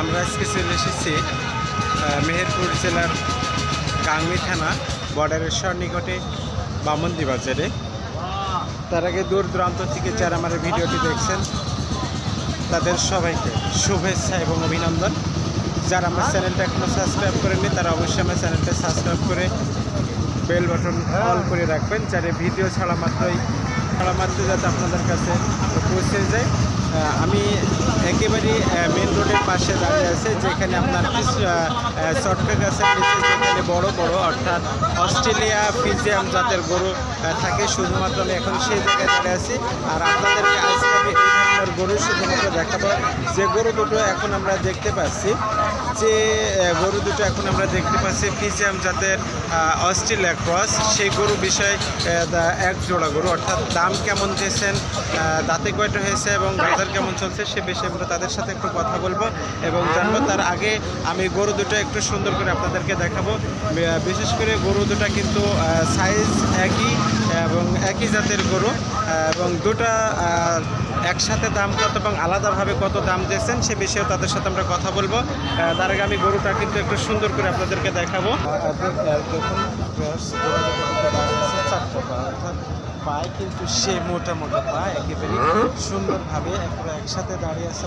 আমরা আজকে চলে এসেছি মেহেরপুর জেলার গাংনি থানা, বর্ডারের সন্নিকটে বামন্দি বাজারে। তার আগে দূর দূরান্ত থেকে যারা আমার ভিডিওটি দেখছেন, তাদের সবাইকে শুভেচ্ছা এবং অভিনন্দন। যারা আমার চ্যানেলটা এখনও সাবস্ক্রাইব করেননি, তারা অবশ্যই আমার চ্যানেলটা সাবস্ক্রাইব করে বেল বাটন অল করে রাখবেন, যাতে ভিডিও ছাড়া মাত্রই মাত্র যাতে আপনাদের কাছে পৌঁছে যায়। আমি একেবারেই মেন রোডের পাশে দাঁড়িয়ে আছে, যেখানে আপনার চটকা আছে। নিচে যেখানে বড় বড়, অর্থাৎ অস্ট্রেলিয়া ফিজিয়াম জাতের গরু থাকে। শুধুমাত্র আমি এখন সেই জায়গায় দাঁড়িয়ে আছি। আর আপনাদেরকে আজকে আমি ধরনের গরু শুধুমাত্র দেখাবো। যে গরু দুটো এখন আমরা দেখতে পাচ্ছি যে গরু দুটো এখন আমরা দেখতে পাচ্ছি ফিজিয়াম জাতের অস্ট্রেলিয়া ক্রস। সেই গরু বিষয়ে এক জোড়া গরু। অর্থাৎ দাম কেমন দিয়েছেন আহ, দাঁতে কয়টা হয়েছে এবং বাজার কেমন চলছে সে বিষয়ে আমরা তাদের সাথে একটু কথা বলব এবং জানব। তার আগে আমি গরু দুটো একটু সুন্দর করে আপনাদেরকে দেখাবো। বিশেষ করে গরু দুটো কিন্তু সাইজ একই এবং একই জাতের গরু, এবং দুটা একসাথে দাম কত এবং আলাদাভাবে কত দাম দিয়েছেন সে বিষয়েও তাদের সাথে আমরা কথা বলব। তার আগে আমি গরুটা কিন্তু একটু সুন্দর করে আপনাদেরকে দেখাবো। পায়ে কিন্তু সে মোটা মোটা পা একেবারে সুন্দরভাবে একেবারে একসাথে দাঁড়িয়ে আছে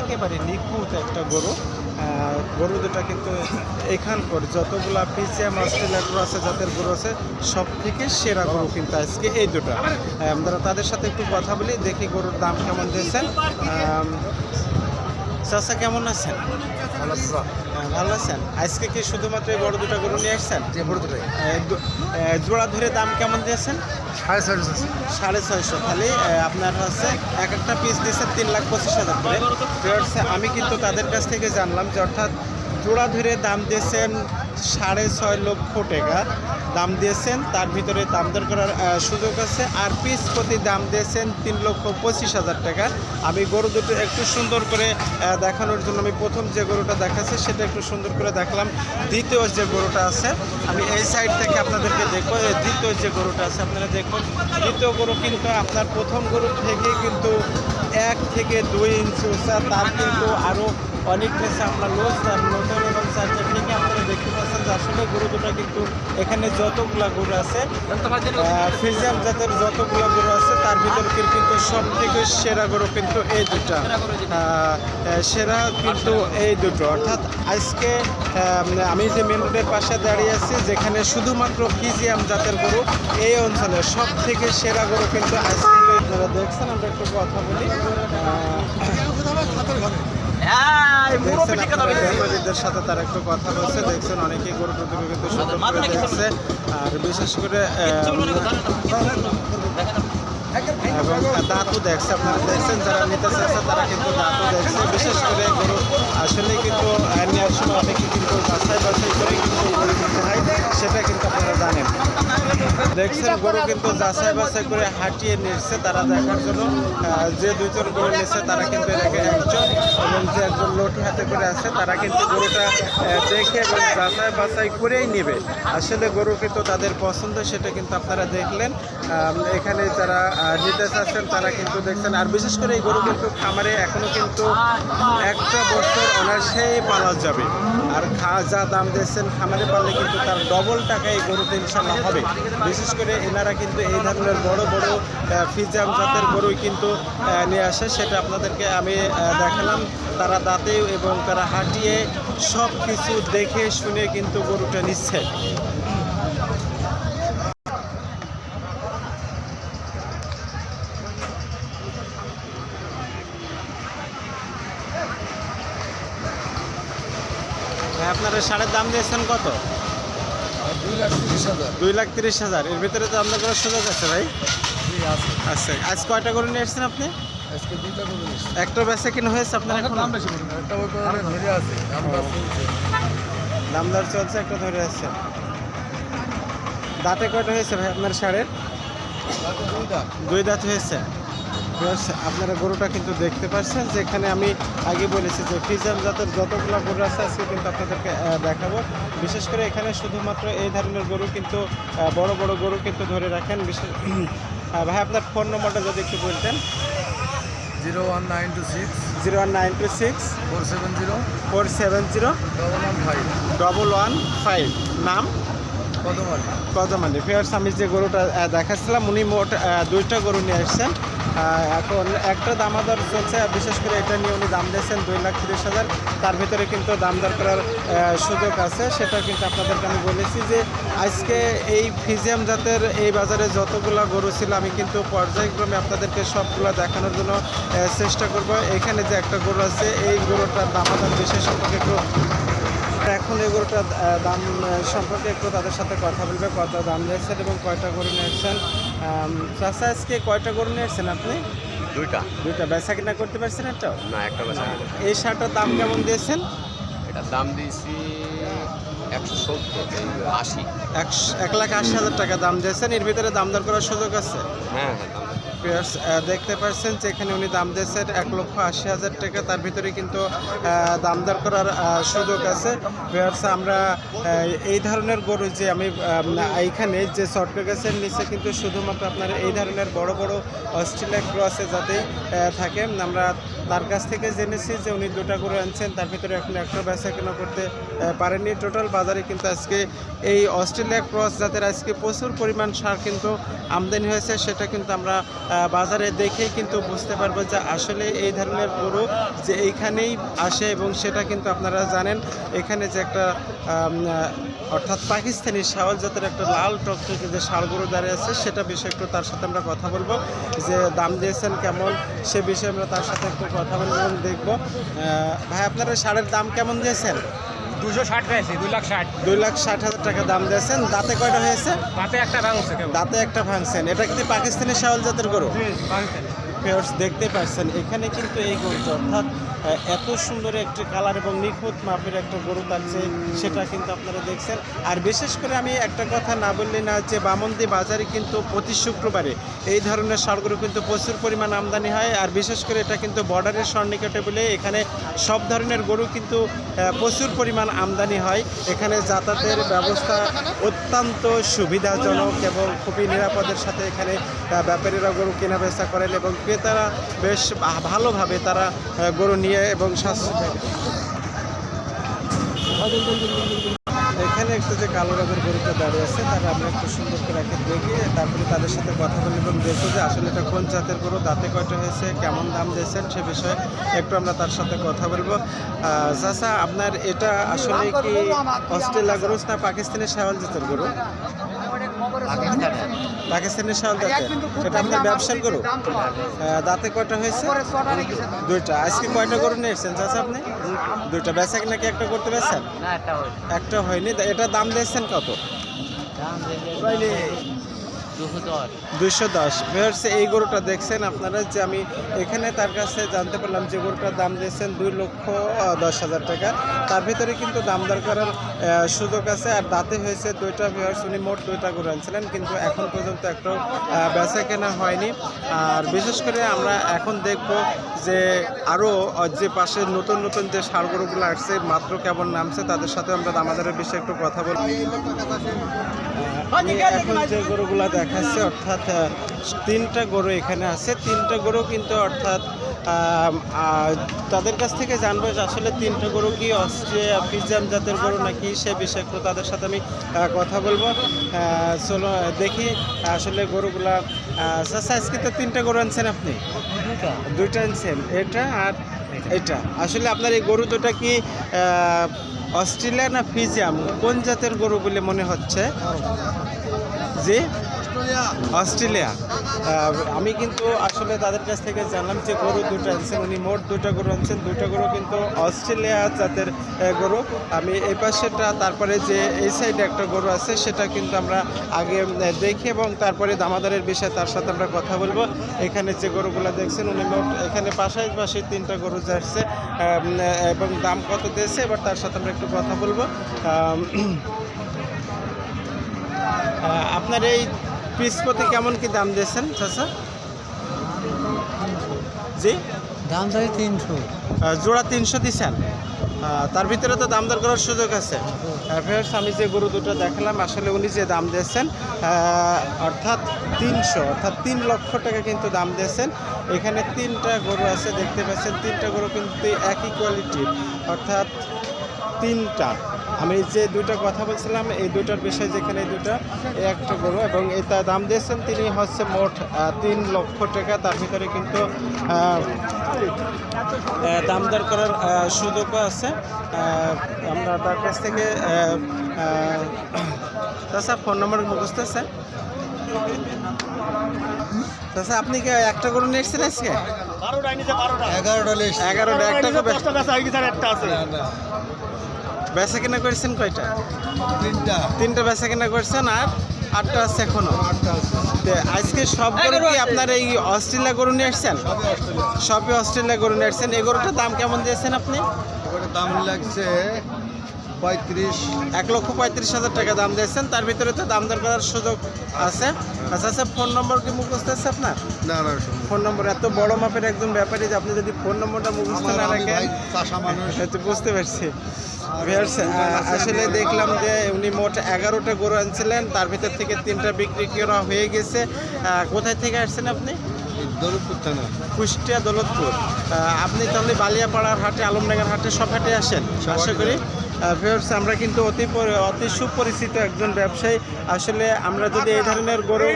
একেবারে নিখুঁত একটা গরু। গরু দুটা কিন্তু এখানকার যতগুলা পিছিয়াম অস্ট্রেলিয়া গরু আছে জাতের গরু আছে সব থেকে সেরা গরু কিন্তু আজকে এই দুটো। আমরা তাদের সাথে একটু কথা বলি দেখি গরুর দাম কেমন দিয়েছেন। চাচা কেমন আছেন? ভালো আছেন? আজকে কি শুধুমাত্র এই বড় দুটো গরু নিয়ে আসছেন? যে বড় দুটাই। জোড়া ধরে দাম কেমন দিয়েছেন? সাড়ে ছয়শো সাড়ে ছয়শো খালি আপনার হচ্ছে এক একটা পিস দিয়েছে তিন লাখ পঁচিশ হাজার করে। আমি কিন্তু তাদের কাছ থেকে জানলাম যে অর্থাৎ জোড়া ধরে দাম দিয়েছেন সাড়ে ছয় লক্ষ টাকা দাম দিয়েছেন। তার ভিতরে দাম দর করার সুযোগ আছে। আর পিস প্রতি দাম দিয়েছেন তিন লক্ষ পঁচিশ হাজার টাকা। আমি গরু দুটো একটু সুন্দর করে দেখানোর জন্য আমি প্রথম যে গরুটা দেখাচ্ছি, সেটা একটু সুন্দর করে দেখলাম। দ্বিতীয় যে গরুটা আছে, আমি এই সাইড থেকে আপনাদেরকে এই দ্বিতীয় যে গরুটা আছে, আপনারা দেখুন। দ্বিতীয় গরু কিন্তু আপনার প্রথম গরু থেকে কিন্তু এক থেকে দুই ইঞ্চি উঁচা। তার কিন্তু আরও অনেক বেশি আমরা লোস নতুন এবং চার্জার থেকে যে আসলে গরু দুটো কিন্তু এখানে যতগুলা গরু আছে ফিজিয়াম জাতের যতগুলা গরু আছে, তার ভিতরে কিন্তু সব থেকে সেরা গরু কিন্তু এই দুটা সেরা কিন্তু এই দুটো। অর্থাৎ আজকে আমি যে মেন রোডের পাশে দাঁড়িয়ে আছি, যেখানে শুধুমাত্র ফিজিয়াম জাতের গরু, এই অঞ্চলে সব থেকে সেরা গরু কিন্তু আজকে আপনারা দেখছেন, আমরা একটু কথা বলি। সাথে তারা একটু কথা বলছে দেখছেন অনেকেই গরু দুটো কিন্তু দেখছে আর বিশেষ করে এবং দাঁতও দেখছে আপনারা দেখছেন যারা নিতে চাচ্ছে তারা কিন্তু দাঁতও দেখছে। বিশেষ করে গরু আসলে কিন্তু নেওয়ার সময় অনেকে কিন্তু বাছাই বাছাই করে কিন্তু গরু নিতে হয় সেটা কিন্তু আপনারা জানেন। দেখছেন গরু কিন্তু যাচাই বাছাই করে হাঁটিয়ে নিচ্ছে তারা দেখার জন্য। যে দুজন গরু নিচ্ছে তারা কিন্তু আগে একজন এবং যে একজন লটি হাতে করে আছে তারা কিন্তু গরুটা দেখে এবং যাচাই বাছাই করেই নেবে। আসলে গরু কিন্তু তাদের পছন্দ সেটা কিন্তু আপনারা দেখলেন। এখানে যারা নিতে চাচ্ছেন তারা কিন্তু দেখছেন। আর বিশেষ করে এই গরু কিন্তু খামারে এখনও কিন্তু একটা বছর অনায়াসেই পালা যাবে। আর খা যা দাম দিয়েছেন খামারে পারলে কিন্তু তার ডবল টাকা এই গরুতে ইনশাল্লাহ হবে। বিশেষ করে এনারা কিন্তু এই ধরনের বড় বড় ফিজাম জাতের গরুই কিন্তু নিয়ে আসে। সেটা আপনাদেরকে আমি দেখালাম। তারা দাঁতে এবং তারা হাঁটিয়ে সব কিছু দেখে শুনে কিন্তু গরুটা নিচ্ছে। আপনারা সাড়ে দাম দিয়েছেন কত? দুই লাখ তিরিশ হাজার। এর ভিতরে তো আপনার করার সুযোগ আছে ভাই? আচ্ছা আজ কয়টা করে নিয়ে এসেছেন আপনি? একটা বেচা কিনা হয়েছে আপনার এখন? দাম বেশি ধরে আছে। চলছে। দাম দর চলছে একটা ধরে আছে। দাঁতে কয়টা হয়েছে ভাই আপনার দুইটা দুই দাঁত হয়েছে। আপনারা গরুটা কিন্তু দেখতে পাচ্ছেন যেখানে আমি আগে বলেছি যে ফিজাম জাতের যতগুলো গরু আছে আজকে কিন্তু আপনাদেরকে দেখাবো। বিশেষ করে এখানে শুধুমাত্র এই ধরনের গরু কিন্তু বড় বড় গরু কিন্তু ধরে রাখেন। বিশেষ ভাই আপনার ফোন নম্বরটা যদি একটু বলতেন। Zero one nine two six. Zero one nine two six. Four seven zero. Four seven zero. Double one five. Double one five. নাম? কদমালি কদমালি ফেয়ার্স আমি যে গরুটা দেখাচ্ছিলাম উনি মোট দুইটা গরু নিয়ে আসছেন। এখন একটা দামাদর চলছে বিশেষ করে এটা নিয়ে উনি দাম দিয়েছেন দুই লাখ তিরিশ হাজার। তার ভিতরে কিন্তু দাম দর করার সুযোগ আছে। সেটা কিন্তু আপনাদেরকে আমি বলেছি যে আজকে এই ফিজিয়াম জাতের এই বাজারে যতগুলো গরু ছিল, আমি কিন্তু পর্যায়ক্রমে আপনাদেরকে সবগুলো দেখানোর জন্য চেষ্টা করব। এখানে যে একটা গরু আছে, এই গরুটার দামাদার বিশেষ সম্পর্কে একটু এখন এই গরুটার দাম সম্পর্কে একটু তাদের সাথে কথা বলবে কত দাম দিয়েছেন এবং কয়টা গরু নিয়েছেন। চাষা আজকে কয়টা গরু নিয়েছেন আপনি? দুইটা। দুইটা বেচা কিনা করতে পারছেন একটা? না একটা বেচা। এই শার্টটার দাম কেমন দিয়েছেন? এটার দাম দিয়েছি একশো সত্তর আশি। এক লাখ আশি হাজার টাকা দাম দিয়েছেন। এর ভিতরে দাম দর করার সুযোগ আছে? হ্যাঁ হ্যাঁ দাম আহ, দেখতে পাচ্ছেন যে এখানে উনি দাম দিয়েছেন এক লক্ষ আশি হাজার টাকা। তার ভিতরে কিন্তু দাম দর করার সুযোগ আছে। Viewers, আমরা এই ধরনের গরু যে আমি এইখানে যে গাছের নিচে কিন্তু শুধুমাত্র আপনার এই ধরনের বড় বড় অস্ট্রেলিয়া ক্রসে যাতে থাকে আমরা তার কাছ থেকে জেনেছি যে উনি দুটা গরু আনছেন। তার ভিতরে এখন একটা বেচা কেনা করতে পারেননি। টোটাল বাজারে কিন্তু আজকে এই অস্ট্রেলিয়া ক্রস জাতের আজকে প্রচুর পরিমাণ সার কিন্তু আমদানি হয়েছে সেটা কিন্তু আমরা বাজারে দেখে কিন্তু বুঝতে পারব যে আসলে এই ধরনের গরু যে এইখানেই আসে এবং সেটা কিন্তু আপনারা জানেন, এখানে যে একটা অর্থাৎ পাকিস্তানি শাওয়াল জাতের একটা লাল টকটকে যে গরু দাঁড়িয়ে আছে, সেটা বিষয়ে একটু তার সাথে আমরা কথা বলব, যে দাম দিয়েছেন কেমন, সে বিষয়ে আমরা তার সাথে একটু কথা বলব এবং দেখব। ভাই, আপনারা ষাঁড়ের দাম কেমন দিয়েছেন? দুশো ষাট পেয়েছি দুই লাখ ষাট। দুই লাখ ষাট হাজার টাকা দাম দিয়েছেন। দাঁতে কয়টা হয়েছে? একটা ভাঙছে দাঁতে একটা ভাঙছেন। এটা কিন্তু পাকিস্তানি শাওয়াল জাতের গরু? পেয়ার্স দেখতে পাচ্ছেন। এখানে কিন্তু এই গরুটা, অর্থাৎ এত সুন্দর একটি কালার এবং নিখুঁত মাপের একটা গরু থাকছে, সেটা কিন্তু আপনারা দেখছেন। আর বিশেষ করে আমি একটা কথা না বললে না, যে বামন্দি বাজারে কিন্তু প্রতি শুক্রবারে এই ধরনের ষাড়গুলো কিন্তু প্রচুর পরিমাণ আমদানি হয়। আর বিশেষ করে এটা কিন্তু বর্ডারের সন্নিকটে বলে এখানে সব ধরনের গরু কিন্তু প্রচুর পরিমাণ আমদানি হয়। এখানে যাতায়াতের ব্যবস্থা অত্যন্ত সুবিধাজনক এবং খুবই নিরাপদের সাথে এখানে ব্যাপারীরা গরু কেনা বেচা করেন এবং ক্রেতারা বেশ ভালোভাবে তারা গরু নিয়ে এবং এখানে একটা যে কালো রঙের গরুটা দাঁড়িয়ে আছে তারা আমরা একটু সুন্দর করে একে দেখি তারপরে তাদের সাথে কথা বলি এবং দেখব যে আসলে এটা কোন জাতের গরু, দাঁতে কয়টা হয়েছে, কেমন দাম দিয়েছেন সে বিষয়ে একটু আমরা তার সাথে কথা বলব। চাচা, আপনার এটা আসলে কি অস্ট্রেলিয়া গরু না পাকিস্তানের শাওয়াল জাতের গরু? পাকিস্তানের। শাওয়াল দাঁতে এটা আপনার ব্যবসার গরু? দাঁতে কয়টা হয়েছে? দুইটা। আজকে কয়টা গরু নিয়েছেন চাচা আপনি? দুইটা। বেচা কিনা কি একটা করতে পেরেছেন একটা হয়নি। এটা দাম দিয়েছেন কত? দুইশো দশ। হচ্ছে এই গরুটা দেখছেন আপনারা যে আমি এখানে তার কাছে জানতে পারলাম যে গরুটার দাম দিয়েছেন দুই লক্ষ দশ হাজার টাকা। তার ভিতরে কিন্তু দাম দর করার সুযোগ আছে আর দাঁতে হয়েছে দুইটা ভিউয়ার্স, উনি মোট দুইটা গরু আনছিলেন কিন্তু এখন পর্যন্ত একটা বেচা কেনা হয়নি। আর বিশেষ করে আমরা এখন দেখব যে আরও যে পাশে নতুন নতুন যে সার গরুগুলো আসছে, মাত্র কেমন নামছে, তাদের সাথে আমরা দামাদারের বিষয়ে একটু কথা বলব। এখন যে গরুগুলা দেখাচ্ছে অর্থাৎ তিনটা গরু এখানে আছে। তিনটা গরু কিন্তু অর্থাৎ তাদের কাছ থেকে জানব যে আসলে তিনটা গরু কি অস্ট্রিয়া ফিজাম জাতের গরু নাকি সে বিষয়ে তাদের সাথে আমি কথা বলব। চলো দেখি আসলে গরুগুলা চাষা আজকে তো তিনটা গরু আনছেন আপনি? দুইটা। আনছেন। এটা আর এটা। আসলে আপনার এই গরু দুটা কি অস্ট্রেলিয়া না ফিজিয়াম? কোন জাতের গরু বলে মনে হচ্ছে? জি? অস্ট্রেলিয়া? আমি কিন্তু আসলে তাদের কাছ থেকে জানলাম যে গরু দুটো আনছেন, উনি মোট দুটো গরু আনছেন। দুটো গরু কিন্তু অস্ট্রেলিয়া জাতের গরু। আমি এই পাশেটা তারপরে যে এই সাইডে একটা গরু আছে, সেটা কিন্তু আমরা আগে দেখি এবং তারপরে দামাদারের বিষয়ে তার সাথে আমরা কথা বলব। এখানে যে গরুগুলো দেখছেন, উনি মোট এখানে পাশায় পাশে তিনটা গরু যাচ্ছে এবং দাম কত দিয়েছে, এবার তার সাথে আমরা একটু কথা বলব। আপনার এই পিস প্রতি কেমন কি দাম দিয়েছেন চাচা? জি? দাম চাই তিনশো। জোড়া তিনশো আহ, তার ভিতরে তো দাম দর করার সুযোগ আছে। ফেরস আমি যে গরু দুটো দেখালাম আসলে উনি যে দাম দিয়েছেন অর্থাৎ তিনশো অর্থাৎ তিন লক্ষ টাকা কিন্তু দাম দিয়েছেন। এখানে তিনটা গরু আছে দেখতে পাচ্ছেন তিনটা গরু কিন্তু একই কোয়ালিটির অর্থাৎ তিনটা। আমি যে দুইটা কথা বলছিলাম এই দুইটার বিষয় যেখানে এই দুটা একটা গরু এবং এটা দাম দিয়েছেন তিনি হচ্ছে মোট তিন লক্ষ টাকা। তার ভিতরে কিন্তু দাম দর করার সুযোগও আছে। আমরা তার কাছ থেকে তাছাড়া ফোন নম্বর মুখস্থ আছে? তাছাড়া আপনি কি একটা গরু নিয়েছেন আজকে? এগারোটা এগারোটা একটা বেচা কিনা করেছেন কয়টা? তিনটা। তিনটা বেচা কিনা করছেন আর আটটা আছে এখনও। আজকে সব গরু কি আপনার এই অস্ট্রেলিয়া গরু নিয়ে আসছেন? সবই অস্ট্রেলিয়া। গরু নিয়ে আসছেন। এই গরুটার দাম কেমন দিয়েছেন আপনি? দাম লাগছে পঁয়ত্রিশ। এক লক্ষ পঁয়ত্রিশ হাজার টাকা দাম দিয়েছেন। তার ভিতরে তো দাম দর করার সুযোগ আছে। আচ্ছা আচ্ছা ফোন নম্বর কি মুখস্থ আছে আপনার? না না ফোন নম্বর এত বড় মাপের একজন ব্যাপারী যে আপনি যদি ফোন নম্বরটা মুখস্থ না রাখেন বুঝতে পারছি। আসলে দেখলাম যে উনি মোট এগারোটা গরু আনছিলেন তার ভিতর থেকে তিনটা বিক্রি করা হয়ে গেছে। কোথায় থেকে আসছেন আপনি? দৌলতপুর থানা। কুষ্টিয়া দৌলতপুর। আপনি তাহলে বালিয়াপাড়ার হাটে আলমডাঙ্গার হাটে সব হাটে আসেন? আশা করি। ভিউয়ার্স আমরা কিন্তু অতি অতি সুপরিচিত একজন ব্যবসায়ী। আসলে আমরা যদি এই ধরনের গরু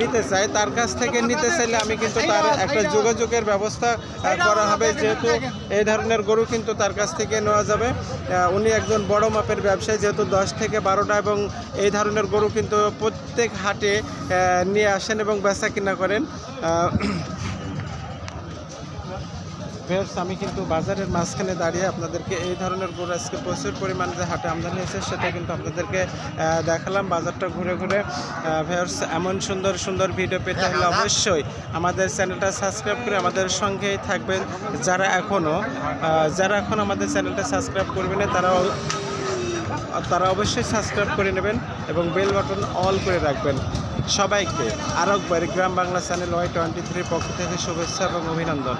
নিতে চাই, তার কাছ থেকে নিতে চাইলে আমি কিন্তু তার একটা যোগাযোগের ব্যবস্থা করা হবে। যেহেতু এই ধরনের গরু কিন্তু তার কাছ থেকে নেওয়া যাবে। উনি একজন বড় মাপের ব্যবসায়ী, যেহেতু দশ থেকে বারোটা এবং এই ধরনের গরু কিন্তু প্রত্যেক হাটে নিয়ে আসেন এবং বেচা কিনা করেন। আহ, আমি কিন্তু বাজারের মাঝখানে দাঁড়িয়ে আপনাদেরকে এই ধরনের গরু আজকে প্রচুর পরিমাণে যে হাটে আমদানি হয়েছে সেটা কিন্তু আপনাদেরকে দেখালাম। বাজারটা ঘুরে ঘুরে ভিউয়ার্স এমন সুন্দর সুন্দর ভিডিও পেতে হলে অবশ্যই আমাদের চ্যানেলটা সাবস্ক্রাইব করে আমাদের সঙ্গেই থাকবেন। যারা এখনও যারা এখন আমাদের চ্যানেলটা সাবস্ক্রাইব করবে না তারা তারা অবশ্যই সাবস্ক্রাইব করে নেবেন এবং বেল বাটন অল করে রাখবেন। সবাইকে আরেকবার Gram Bangla channel Y twenty থ্রির পক্ষ থেকে শুভেচ্ছা এবং অভিনন্দন।